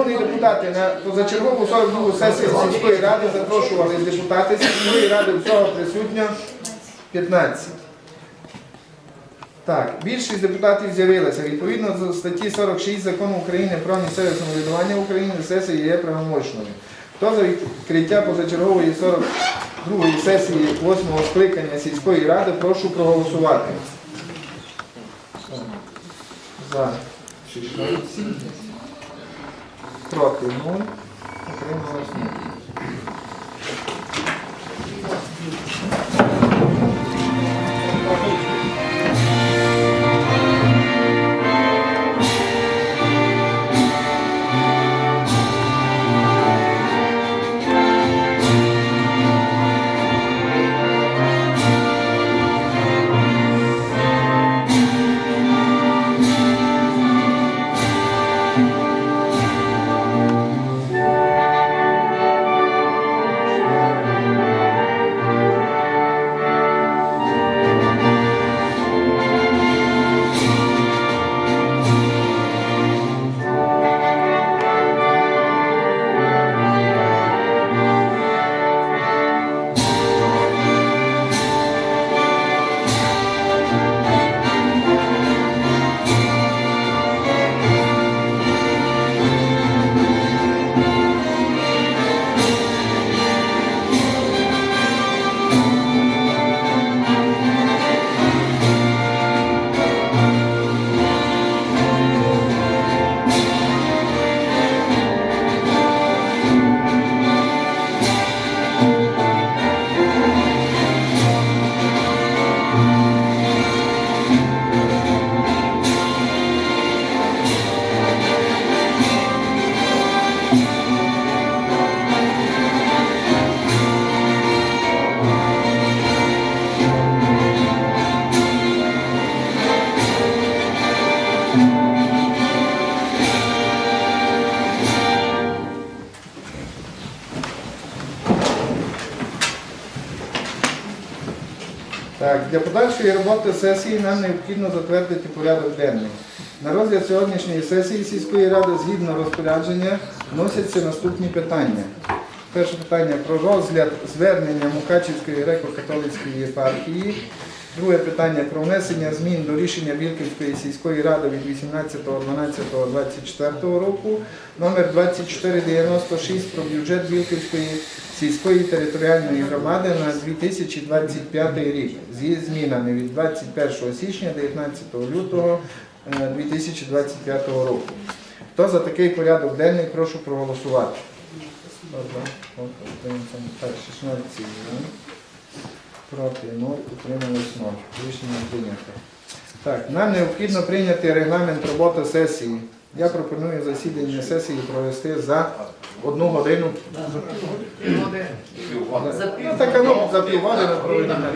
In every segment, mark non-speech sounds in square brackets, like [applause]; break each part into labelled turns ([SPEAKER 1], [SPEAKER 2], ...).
[SPEAKER 1] Шановні депутати, на позачергову 42 сесію сільської ради запрошували депутати сільської ради, всього присутньо 15. Так, більшість депутатів з'явилася. Відповідно до статті 46 Закону України про місцеве самоврядування України сесія є правомочною. Хто за відкриття позачергової 42 сесії 8 скликання сільської ради, прошу проголосувати. За 16. Проти 0. отрималось 0. Для подальшої роботи сесії нам необхідно затвердити порядок денний. На розгляд сьогоднішньої сесії сільської ради згідно розпорядження вносяться наступні питання. Перше питання про розгляд звернення Мукачівської греко-католицької єпархії. Друге питання про внесення змін до рішення Білківської сільської ради від 18.12.24 року номер 2496 про бюджет Білківської сільської територіальної громади на 2025 рік зі змінами від 21 січня 19 лютого е, 2025 року. Хто за такий порядок денний, прошу проголосувати. Хто за? Проти, утримався. Так, 16. Проти 0, утрималось 0. Рішення прийнято. Так, нам необхідно прийняти регламент роботи сесії. Я пропоную засідання сесії провести за одну годину.
[SPEAKER 2] За
[SPEAKER 1] Ну, така ну, за півгодини проведення.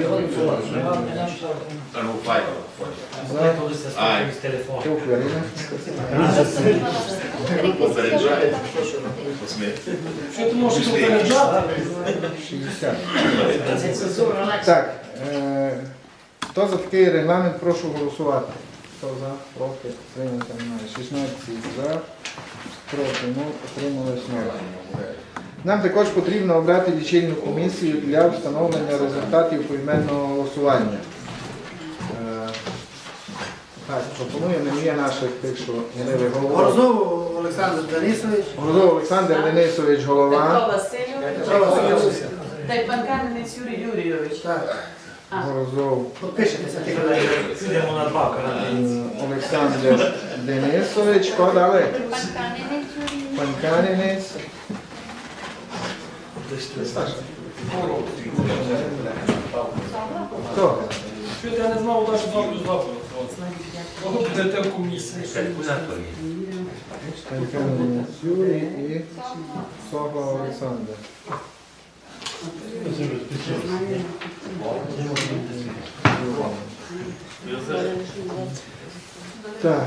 [SPEAKER 1] За.
[SPEAKER 3] Попереджає.
[SPEAKER 4] Що ти можеш попереджати?
[SPEAKER 1] 60. Так, е, хто за такий регламент, прошу голосувати. Хто за, проти, прийнято немає. 16 за, проти, ну, отрималось 0. Нам також потрібно обрати лічильну комісію для встановлення результатів поіменного голосування. Е, Так, пропоную мені наших тих, що Ірина голова.
[SPEAKER 4] Горзов Олександр Денисович.
[SPEAKER 1] Городов Олександр Денисович, голова.
[SPEAKER 2] Петро Васильович.
[SPEAKER 4] Петро Васильович.
[SPEAKER 2] Та й пан Кам'янець Юрій Юрійович.
[SPEAKER 4] Так,
[SPEAKER 1] Горозов
[SPEAKER 4] підпишетеся тільки на
[SPEAKER 5] Йдемо на два
[SPEAKER 1] е, Олександр Денисович. Хто дали? Пан Канінець. Хто?
[SPEAKER 5] Що я не знав, навіть два плюс два було. Кого будете в комісії?
[SPEAKER 1] Пан Юрій і Сога Олександр. Так.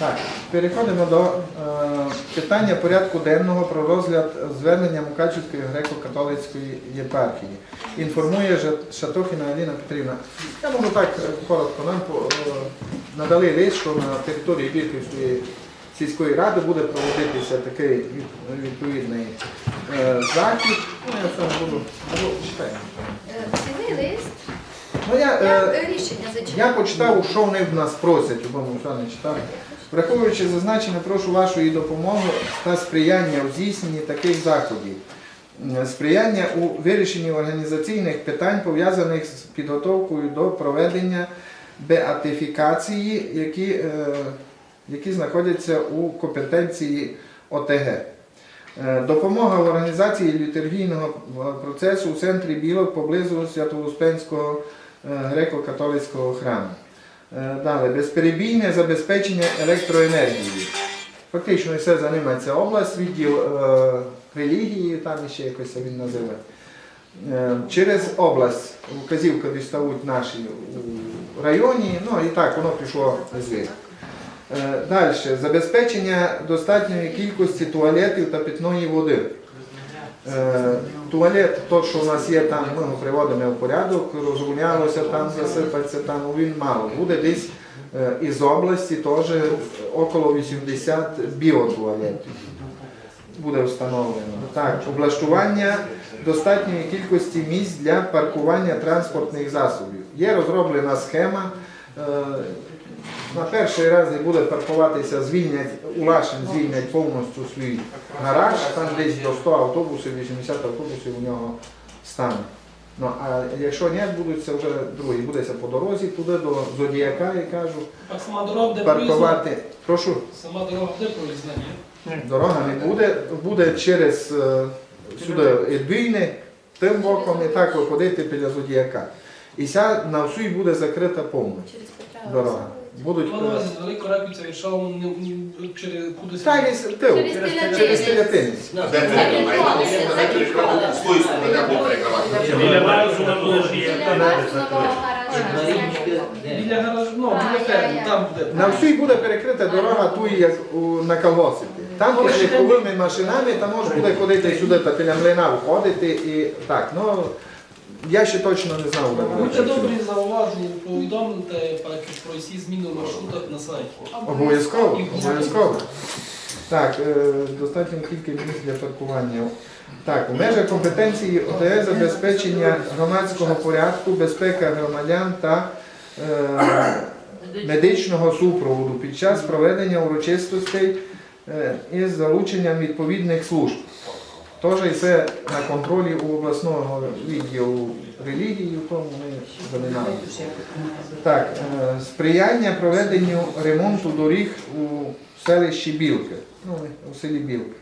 [SPEAKER 1] Так, переходимо до е, питання порядку денного про розгляд звернення Мукачівської греко-католицької єпархії. Інформує Шатохіна Аліна Петрівна. Я можу так е, коротко. Нам по- е, надали лист, що на території Бірківської сільської ради буде проводитися такий від- відповідний е, захід. Ну, я це буду. буду читаю. Ну, я, е,
[SPEAKER 6] Я е,
[SPEAKER 1] почитав, що вони в нас просять, бо ми все не читали. Враховуючи зазначене, прошу вашої допомоги та сприяння у здійсненні таких заходів. Сприяння у вирішенні організаційних питань, пов'язаних з підготовкою до проведення беатифікації, які, е, які знаходяться у компетенції ОТГ. Е, Допомога в організації літургійного процесу у центрі Білок поблизу Свято-Успенського е, греко-католицького храму. Е, Далі, безперебійне забезпечення електроенергії. Фактично все займається область, відділ е, релігії, там ще якось він називає. Е, Через область вказівка дістають наші у районі, ну і так воно пішло звідти. Далі. Забезпечення достатньої кількості туалетів та питної води. Туалет, то, що у нас є там, ми приводимо в порядок, розгулялося там, засипається там, ну, він мало. Буде десь е, із області теж около 80 біотуалетів. Буде встановлено. Так, облаштування достатньої кількості місць для паркування транспортних засобів. Є розроблена схема. На перший раз не буде паркуватися, звільнять, Улашин звільнять повністю свій гараж, там десь до 100 автобусів, 80 автобусів у нього стане. Ну, а якщо ні, будуть це вже другі, будеться по дорозі туди до Зодіяка, я кажу,
[SPEAKER 5] Так сама дорога буде проїзна.
[SPEAKER 1] паркувати. Прошу,
[SPEAKER 5] Сама дорога буде проїзна, ні?
[SPEAKER 1] дорога не буде, буде через е, сюди Едвійне, тим боком і так виходити біля Зодіяка. І ся на всю буде закрита повністю
[SPEAKER 6] Через Петра
[SPEAKER 1] дорога. Будуть
[SPEAKER 5] Вона
[SPEAKER 1] е,
[SPEAKER 5] вас з великої раківця Віршаву через кудись.
[SPEAKER 1] І тил,
[SPEAKER 6] Через Телятинець.
[SPEAKER 1] через Телятинець.
[SPEAKER 7] Біля Барсуна буде ж є.
[SPEAKER 6] Біля
[SPEAKER 5] гаражу, ну, біля ферми, там буде.
[SPEAKER 1] На всій буде перекрита дорога ту, як у, на колгоспі. Там
[SPEAKER 5] Ну,
[SPEAKER 1] під
[SPEAKER 5] ще
[SPEAKER 1] легковими машинами, там може буде ходити сюди та біля млина виходити і так. Ну, я ще точно не знав. де буде.
[SPEAKER 5] Будьте добрі, зауважу, повідомте про всі зміни в маршрутах на сайті.
[SPEAKER 1] Обов'язково, обов'язково. Так, е, достатньо кілька місць для паркування. Так, у межах компетенції ОТС забезпечення громадського порядку, безпека громадян та е, медичного супроводу під час проведення урочистостей е, із залученням відповідних служб. Теж і це на контролі у обласного відділу релігії, в тому ми заміналися. Так, е, сприяння проведенню ремонту доріг у селищі Білки, ну, у селі Білки.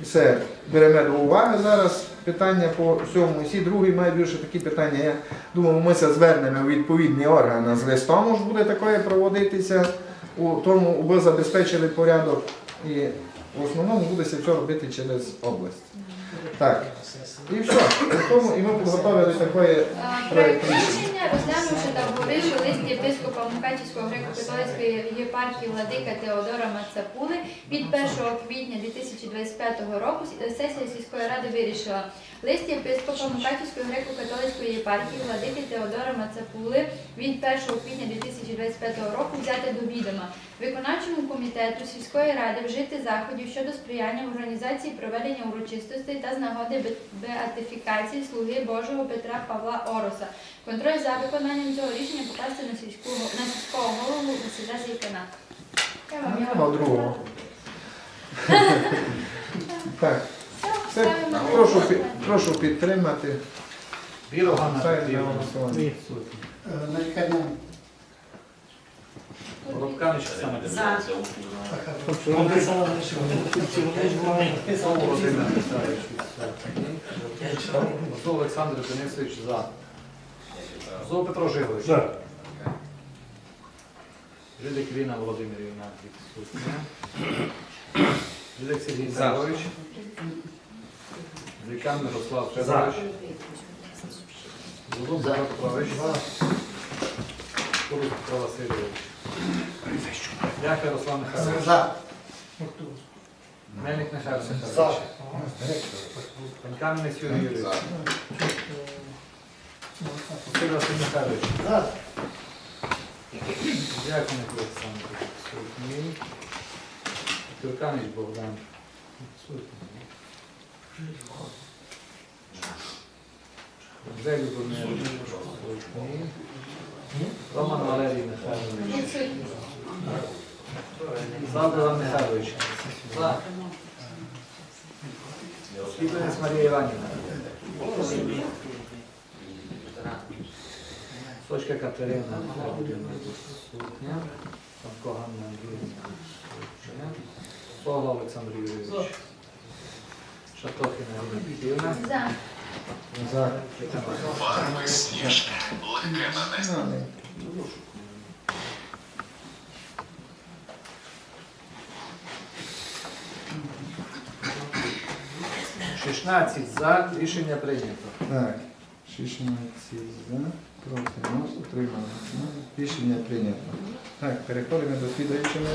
[SPEAKER 1] І Все, беремо до уваги зараз питання по всьому. Всі другі мають більше такі питання. Я думаю, ми це звернемо у відповідні органи з листом, ж буде таке проводитися. У тому ви забезпечили порядок і в основному буде все робити через область. Так, і все. Тому і ми підготовили таке
[SPEAKER 6] Проект рішення, розглянувши та обговоривши лист єпископа Мукачівського греко-католицької єпархії владика Теодора Мацапули від 1 квітня 2025 року сесія сільської ради вирішила. Лист єпископа Мукачівської греко-католицької єпархії владики Теодора Мацапули від 1 квітня 2025 року взяти до відома. Виконавчому комітету сільської ради вжити заходів щодо сприяння в організації проведення урочистостей та з нагоди беатифікації слуги Божого Петра Павла Ороса. Контроль за виконанням цього рішення покласти на сільську на сільського голову Василя Зайкана. Я вам
[SPEAKER 1] другого. [laughs] Так,
[SPEAKER 6] Все, ставимо на
[SPEAKER 1] прошу,
[SPEAKER 6] голосування.
[SPEAKER 1] прошу підтримати.
[SPEAKER 4] Білого
[SPEAKER 1] Ставимо на голосування.
[SPEAKER 4] Нарікання.
[SPEAKER 7] Рубканич саме.
[SPEAKER 2] За.
[SPEAKER 8] Олександр Денисович за. Мосул Петро Жилович.
[SPEAKER 7] За.
[SPEAKER 8] Жидик Віна Володимирівна відсутня. Жидик Сергій Петрович. Зікан Мирослав Федорович. Зубов Петро Петрович. Курус Петро Васильович. Яхя Руслан Михайлович.
[SPEAKER 4] За.
[SPEAKER 8] Мельник Михайло Михайлович. Панканець Юрій Юрійович. Василь Василь Михайлович. Дякую, Олександр. Відсутній. Турканич Богдан. Відсутній. Вже Любомир. Роман Валерій Михайлович. Завдала Михайлович. За. Скіпленець Марія Іванівна. Сочка Катерина. Франко Ганна Андріївна відсутня. Олександр Юрійович. Шатохіна.
[SPEAKER 6] За.
[SPEAKER 1] За.
[SPEAKER 3] Легке нанесення.
[SPEAKER 1] Ну,
[SPEAKER 8] 16 за. Рішення прийнято.
[SPEAKER 1] Так, 16 за, проти нас, утрималися. Рішення прийнято. Так, переходимо до слідуючого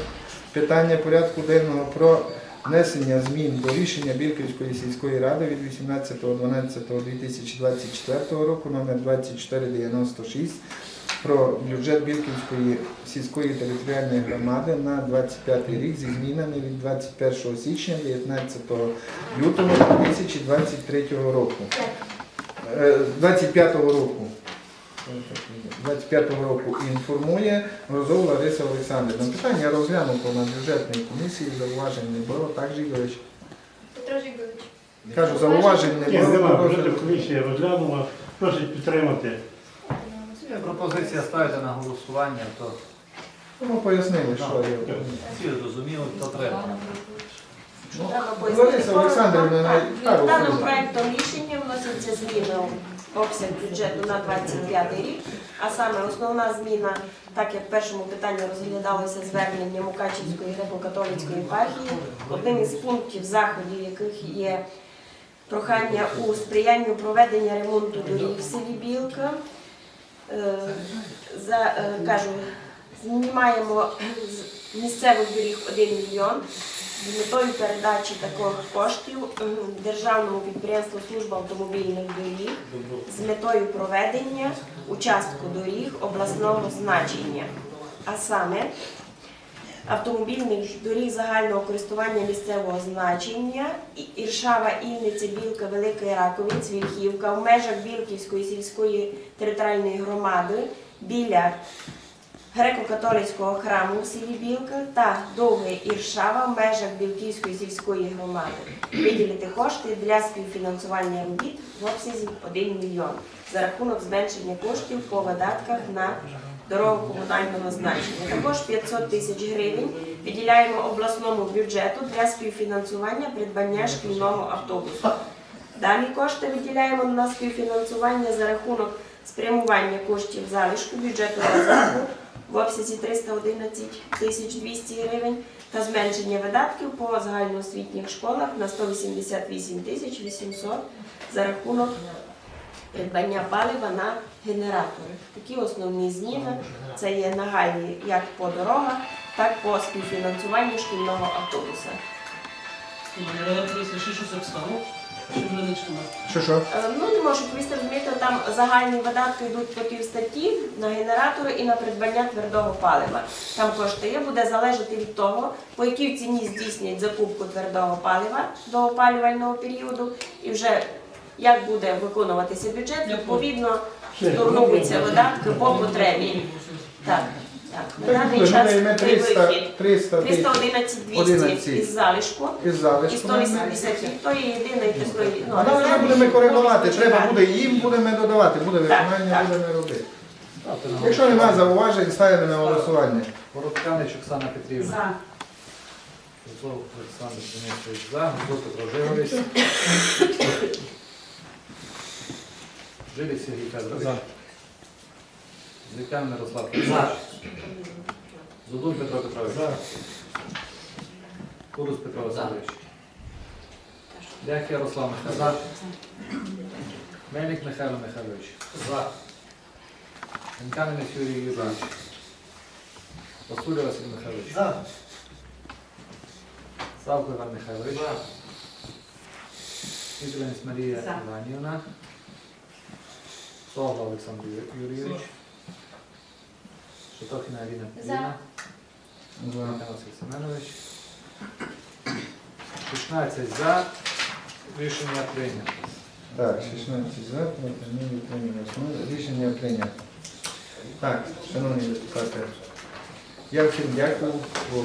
[SPEAKER 1] питання порядку денного про внесення змін до рішення Білківської сільської ради від 18.12.2024 року номер 2496 про бюджет Білківської сільської територіальної громади на 25 рік зі змінами від 21 січня 19 лютого 2023 року. Е, 25-го року. 25-го року інформує Грозов Лариса Олександрівна. Питання розглянуто на бюджетній комісії, зауважень не було. Так, Жігович?
[SPEAKER 6] Петро Жигович.
[SPEAKER 1] Кажу, зауважень не
[SPEAKER 9] Ні, нема,
[SPEAKER 1] було.
[SPEAKER 9] бюджетна комісія розглянула, просить підтримати.
[SPEAKER 8] Є пропозиція ставити на голосування, то
[SPEAKER 1] Ну, пояснили, що є.
[SPEAKER 8] всі зрозуміли, то треба.
[SPEAKER 1] Ну, Лариса Олександрівна,
[SPEAKER 2] Так, Даним
[SPEAKER 1] слів.
[SPEAKER 2] проектом рішення вносяться зміни обсяг бюджету на 25 рік, а саме основна зміна, так як в першому питанні розглядалося звернення Мукачівської греко-католицької єпархії, одним із пунктів заходів, яких є прохання у сприянню проведення ремонту доріг в селі Білка. Е, За, е, кажу, знімаємо з місцевих доріг 1 мільйон з метою передачі таких коштів е, державному підприємству служба автомобільних доріг з метою проведення участку доріг обласного значення, а саме автомобільних доріг загального користування місцевого значення Іршава, Ільниця, Білка, Великий Раковець, Вільхівка в межах Білківської сільської територіальної громади біля греко-католицького храму в селі Білка та Довге Іршава в межах Білківської сільської громади. Виділити кошти для співфінансування робіт в обсязі 1 мільйон за рахунок зменшення коштів по видатках на дорогу комунального значення. Також 500 тисяч гривень виділяємо обласному бюджету для співфінансування придбання шкільного автобусу. Далі кошти виділяємо на співфінансування за рахунок спрямування коштів залишку бюджету розвитку в обсязі 311 тисяч 200 гривень та зменшення видатків по загальноосвітніх школах на 188 тисяч 800 за рахунок придбання палива на генератори. Такі основні зміни це є нагальні як по дорогах, так по співфінансуванню шкільного автобуса.
[SPEAKER 1] Що що?
[SPEAKER 2] Е, Ну, не можу повісти, розумієте, там загальні видатки йдуть по півстатті на генератори і на придбання твердого палива. Там кошти є, буде залежати від того, по якій ціні здійснять закупку твердого палива до опалювального періоду, і вже як буде виконуватися бюджет, відповідно штурмуються видатки по потребі. Так, так. На даний час
[SPEAKER 1] 300,
[SPEAKER 2] вихід
[SPEAKER 1] 300 тисяч
[SPEAKER 2] 311 200
[SPEAKER 1] 11.
[SPEAKER 2] із залишку.
[SPEAKER 1] із
[SPEAKER 2] І
[SPEAKER 1] залишку.
[SPEAKER 2] 180 то є єдиний такий, ну,
[SPEAKER 1] А нам вже будемо коригувати, треба буде їм будемо додавати, буде виконання, будемо робити. Якщо немає зауважень, ставимо на голосування.
[SPEAKER 8] Коротканич Оксана Петрівна.
[SPEAKER 2] За.
[SPEAKER 8] Зов Олександр Денисович за. Гузо Петро. [laughs] Жилік Сергій Федорович.
[SPEAKER 5] За.
[SPEAKER 8] Мирослав Петрович. Зудун Петро Петрович. Курус Петро Васильович. Лях Ярослав Михайлович. Мельник Михайло Михайлович. За. Інканець Юрій Юрійович. Василь Василь Михайлович.
[SPEAKER 4] За.
[SPEAKER 8] Славко Іван Михайлович. Ізленс Марія Іванівна. Согла Олександр Юрійович. Шатохіна Аліна
[SPEAKER 6] За.
[SPEAKER 8] Петрівна.
[SPEAKER 1] За.
[SPEAKER 8] Василь Семенович. 16 за. Рішення прийнято.
[SPEAKER 1] Так, 16 за, нуль, утрималось. Рішення прийнято. Так, шановні депутати, я всім дякую. бо